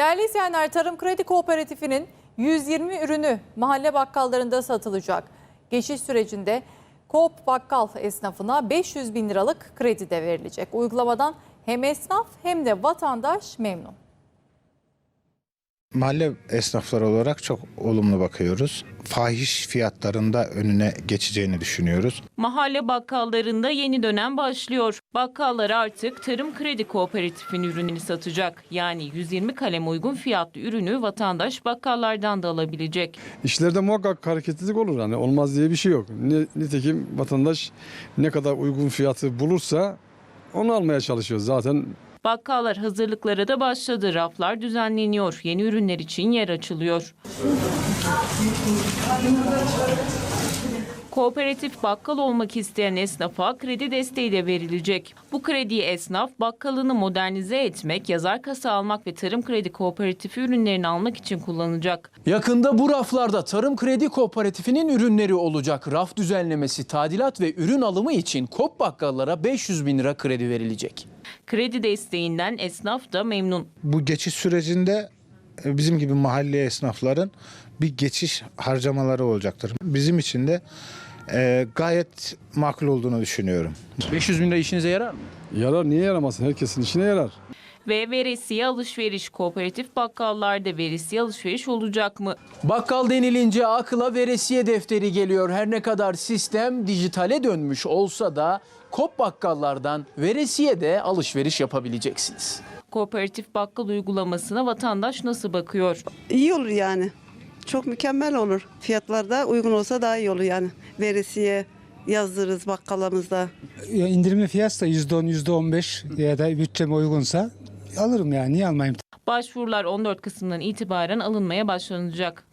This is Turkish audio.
Değerli izleyenler Tarım Kredi Kooperatifi'nin 120 ürünü mahalle bakkallarında satılacak. Geçiş sürecinde Koop Bakkal esnafına 500 bin liralık kredi de verilecek. Uygulamadan hem esnaf hem de vatandaş memnun. Mahalle esnafları olarak çok olumlu bakıyoruz. Fahiş fiyatlarında önüne geçeceğini düşünüyoruz. Mahalle bakkallarında yeni dönem başlıyor. Bakkallar artık Tarım Kredi Kooperatif'in ürününü satacak. Yani 120 kalem uygun fiyatlı ürünü vatandaş bakkallardan da alabilecek. İşlerde muhakkak hareketlilik olur. Hani olmaz diye bir şey yok. Nitekim vatandaş ne kadar uygun fiyatı bulursa onu almaya çalışıyor. Zaten Bakkallar hazırlıklara da başladı. Raflar düzenleniyor. Yeni ürünler için yer açılıyor. Kooperatif bakkal olmak isteyen esnafa kredi desteği de verilecek. Bu krediyi esnaf bakkalını modernize etmek, yazar kasa almak ve tarım kredi kooperatifi ürünlerini almak için kullanacak. Yakında bu raflarda Tarım Kredi Kooperatifi'nin ürünleri olacak. Raf düzenlemesi, tadilat ve ürün alımı için KOP bakkallara 500 bin lira kredi verilecek. Kredi desteğinden esnaf da memnun. Bu geçiş sürecinde e, bizim gibi mahalle esnafların bir geçiş harcamaları olacaktır. Bizim için de e, gayet makul olduğunu düşünüyorum. 500 bin lira işinize yarar mı? yarar niye yaramasın? Herkesin işine yarar. Ve veresiye alışveriş kooperatif bakkallarda veresiye alışveriş olacak mı? Bakkal denilince akla veresiye defteri geliyor. Her ne kadar sistem dijitale dönmüş olsa da KOP bakkallardan veresiye de alışveriş yapabileceksiniz. Kooperatif bakkal uygulamasına vatandaş nasıl bakıyor? İyi olur yani. Çok mükemmel olur. Fiyatlar da uygun olsa daha iyi olur yani. Veresiye yazdırırız bakkalımızda. Ya indirimli fiyat da %10, %15 ya da bütçeme uygunsa alırım yani niye almayayım? Başvurular 14 Kasım'dan itibaren alınmaya başlanacak.